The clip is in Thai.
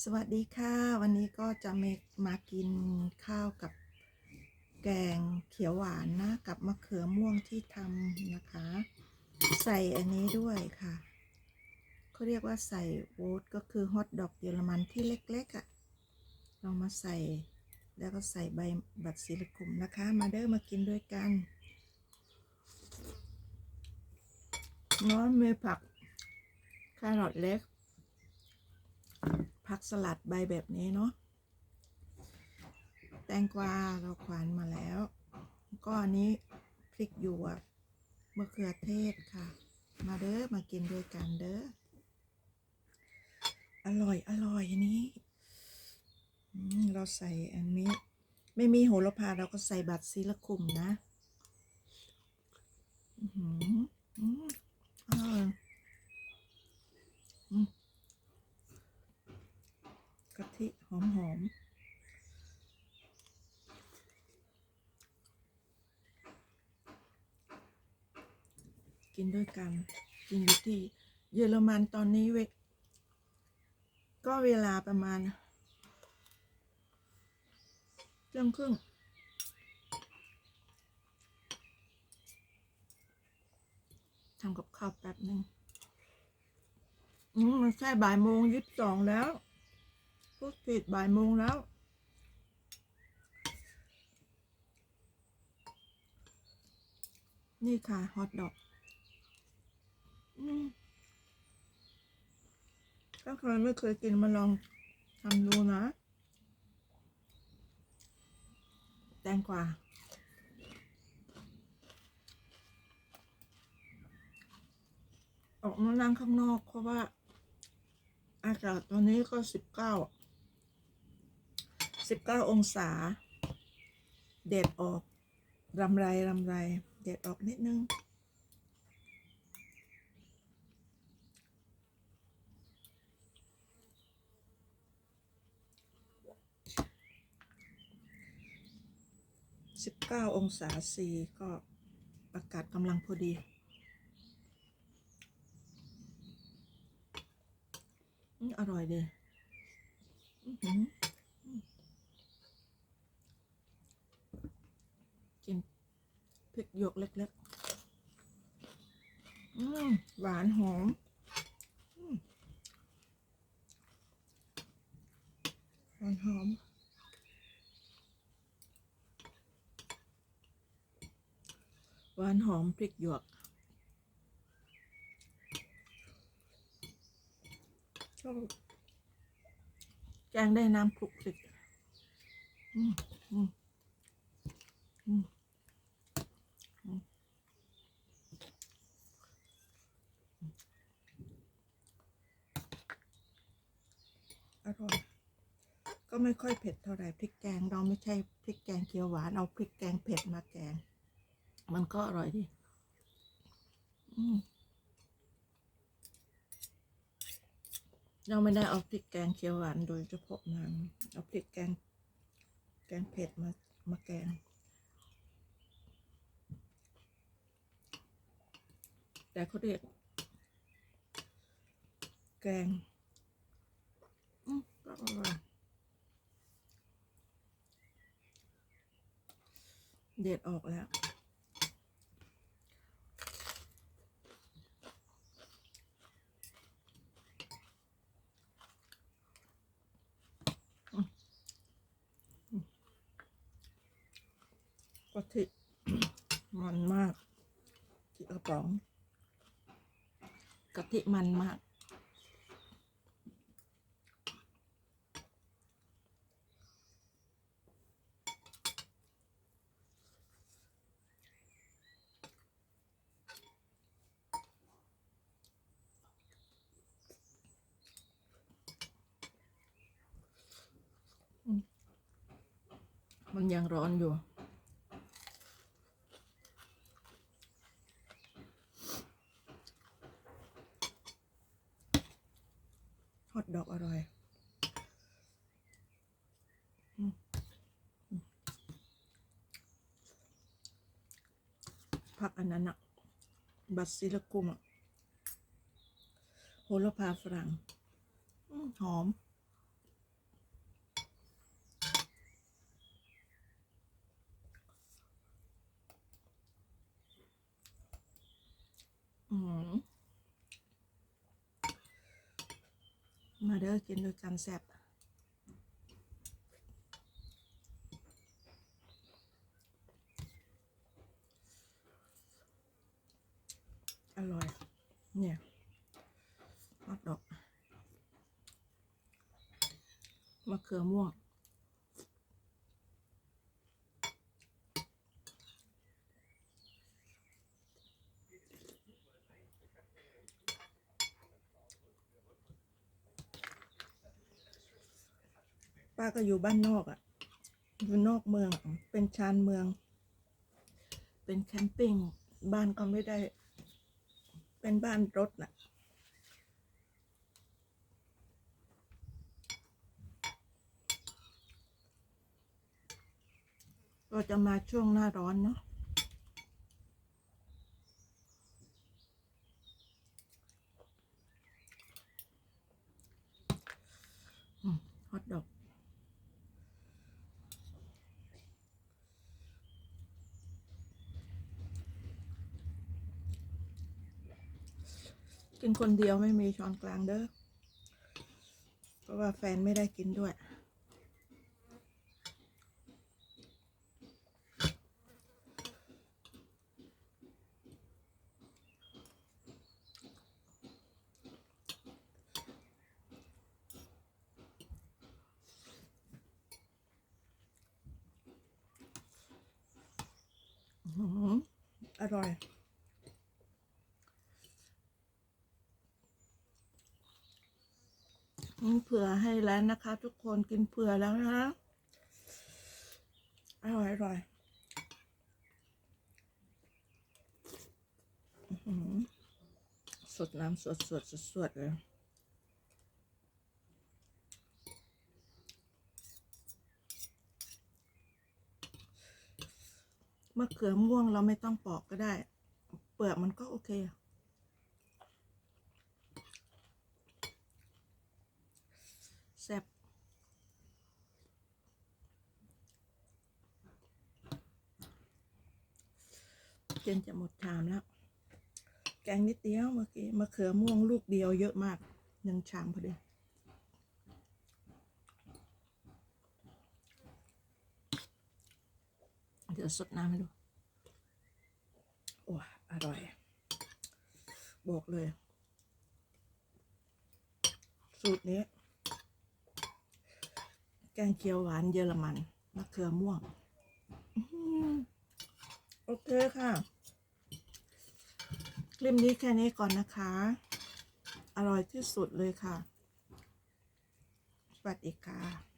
สวัสดีค่ะ วันนี้ก็จะมามากินข้าวกับแกงเขียวหวานนะ กับมะเขือม่วงที่ทำนะคะ ใส่อันนี้ด้วยค่ะเขาเรียกว่าใส่โอ๊ตก็คือฮอทดอกเยอรมันที่เล็กๆอะ่ะลองมาใส่แล้วก็ใส่ใบบัตรซิลิคุมนะคะ มาเด้อมากินด้วยกันน้อยมีผักแครอทเล็ก ผักสลัดใบแบบนี้เนาะแตงกวาเราขวานมาแล้ว ก็อันนี้พริกหยวกมะเขือเทศค่ะ มาเด้อมากินด้วยกันเด้ออร่อยอร่อยอันนี้เราใส่อันนี้ ไม่มีโหระพาเราก็ใส่บัตรซีละคุมนะ อือหืออืมอร่อยอืม กะทิหอมหอมกินด้วยกัน กินอยู่ที่เยอรมันตอนนี้เวก็เวลาประมาณเที่ยงครึ่งทำกับข้าวแป๊บหนึ่งอืมมันแค่บ่ายโมงยี่สิบสองแล้ว พูดผิดบ่ายโมงแล้ว นี่ค่ะ ฮอทดอกถ้าใครไม่เคยกินมาลองทำดูนะ แตงกวาออกมานั่งข้างนอกเพราะว่า อากาศตอนนี้ก็สิบเก้า สิบเก้าองศา เด็ดออกรำไรรำไร เด็ดออกนิดนึง สิบเก้าองศาซีก็อากาศกำลังพอดี อร่อยดี อือหือ กินพริกหยวกเล็กๆหวานหอมหวานหอมหวานหอมพริกหยวกชอบแกงได้น้ำคลุกคลิกอืมอืม อร่อยก็ไม่ค่อยเผ็ดเท่าไหร่พริกแกงเราไม่ใช่พริกแกงเขียวหวานเอาพริกแกงเผ็ดมาแกง มันก็อร่อยดีเราไม่ได้เอาพริกแกงเขียวหวานโดยเฉพาะมันเอาพริกแกงแกงเผ็ดมามาแกง แต่เขาเรียก แกงอืมก็อร่อยเด็ดออกแล้ว กะทิมันมากที่กระป๋อง กะทิมันมากมันยังร้อนอยู่ ดอกอร่อยผักอันนั้นอะบัตซิลกุมอะโหระพาฝรั่งหอม อืม เด้อกินด้วยกันแซ่บอร่อย เนี่ยฮอตดอกมะเขือม่วง ป้าก็อยู่บ้านนอกอะ่ะ อยู่นอกเมือง เป็นชานเมือง เป็นแคมปิ้ง บ้านก็ไม่ได้ เป็นบ้านรถน่ะ ก็จะมาช่วงหน้าร้อนเนาะฮอตดอก กินคนเดียวไม่มีช้อนกลางเด้อ เพราะว่าแฟนไม่ได้กินด้วย อร่อย กินเผื่อให้แล้วนะคะ ทุกคนกินเผื่อแล้วนะ อร่อยอร่อยอือหือสดน้ำสดสดสดสดเลยมะเขือม่วงเราไม่ต้องปอกก็ได้ เปลือกมันก็โอเค จนจะหมดชามแล้ว แกงนิดเดียวเมื่อกี้มะเขือม่วงลูกเดียวเยอะมากหนึ่งชามพอดีเดี๋ยวสดน้ำให้ดู โอ้อร่อย บอกเลย สูตรนี้ แกงเขียวหวานเยอรมันมะเขือม่วง เคค่ะ คลิปนี้แค่นี้ก่อนนะคะ อร่อยที่สุดเลยค่ะ สวัสดีค่ะ